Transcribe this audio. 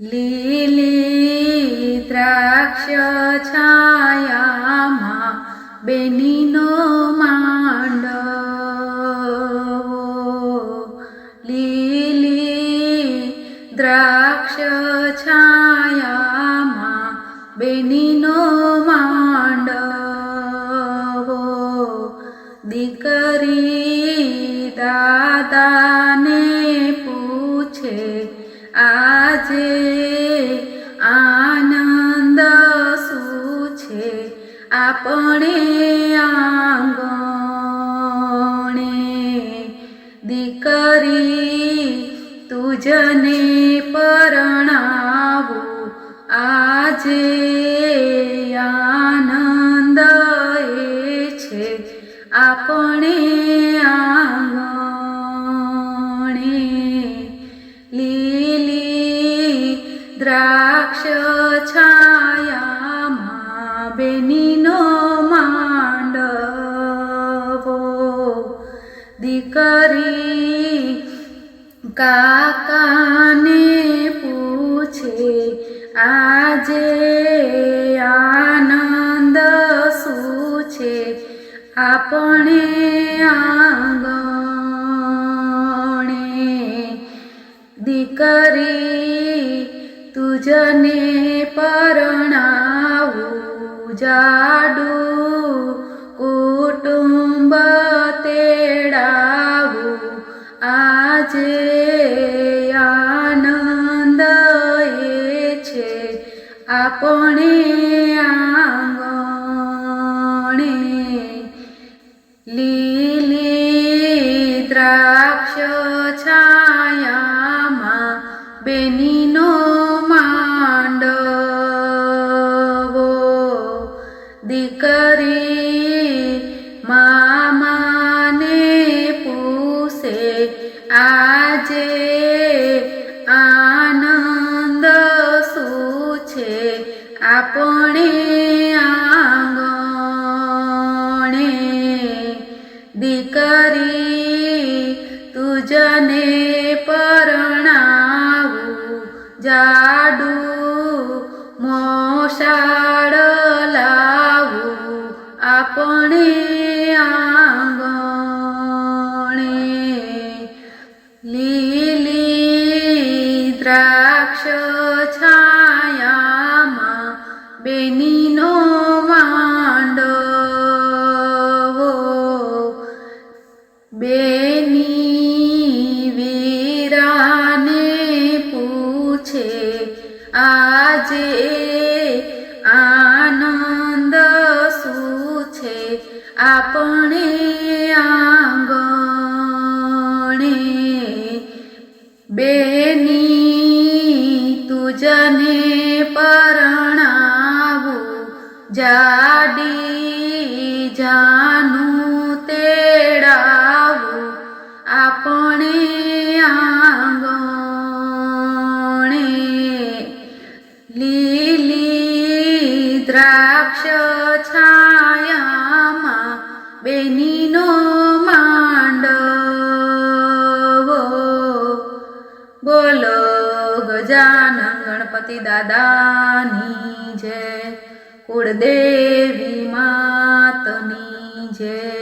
લીલી દ્રાક્ષ છાયામાં બેનીનો માંડવો. લીલી દ્રાક્ષ છાયામાં બેનીનો માંડવો. દીકરી આજે આનંદ શું છે? આપણે આંગણે દીકરી તુજને પરણાવું. આજે આનંદ એ છે. આપણે બેનીનો માંડવો. દીકરી કાકાને પૂછે આજે આનંદ શું છે? આપણે આંગણે. દીકરી તુજને પરણાવું જાડું કુટુંબ તેડાવું. આજે આનંદ એ છે આપણે આંગણે. લીલી દ્રાક્ષ છાયામાં બેનીનો આપણે આંગણે દીકરી તુજને પરણાવું જાડું મોસાળ લાવું આપણે આંગણે લીલી દ્રાક્ષ છાયામાં બેનીનો માંડવો. બેની વીરાને પૂછે આજે આનંદ શું છે? આપણે આંગણે બેની તુજને પરણાવું જાડી જાનું તેડાવો આપણે આંગણે. લીલી દ્રાક્ષ છાયામાં બેનીનો માંડવો. બોલો ગજાનન ગણપતિ દાદાની જય. કુળદેવી માતની જય.